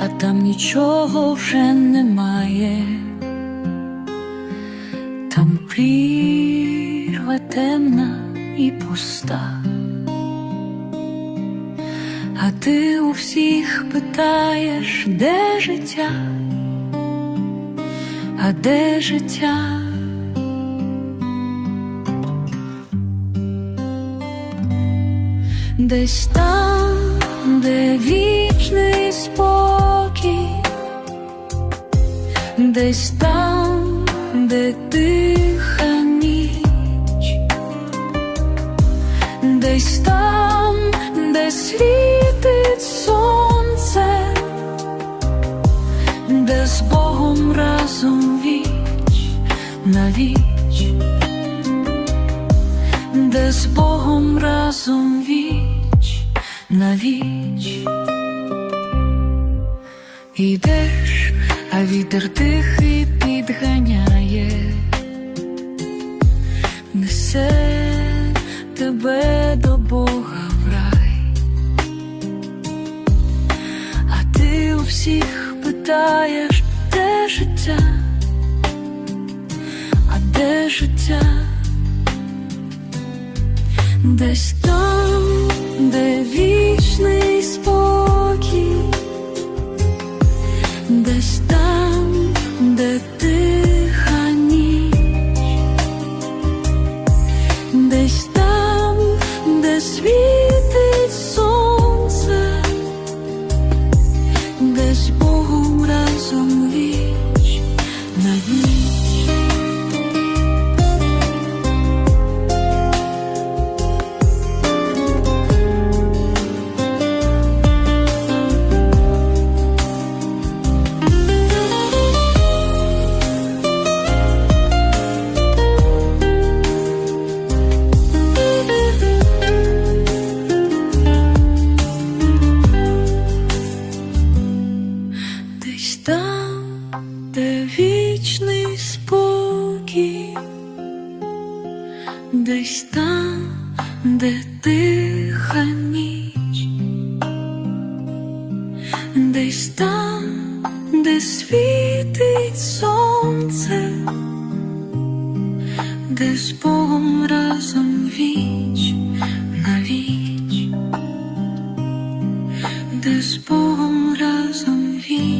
а там нічого вже немає. Там прірва темна і пуста. А ти у всіх питаєш, де життя, а де життя? Десь там, де вічний спокій, десь там, де тиха ніч, десь там, де світить сонце, де з Богом разом віч на віч, де з Богом разом віч на віч. Ідеш, а вітер тихий підганяє, несе тебе до Бога в рай, а ти у всіх питаєш, де життя, а де життя? Десь там, десь там, де світить сонце, десь Богом разом віч Десь там, де тиха ніч, десь там, де світить сонце, де з Богом разом віч на віч, де з Богом разом віч.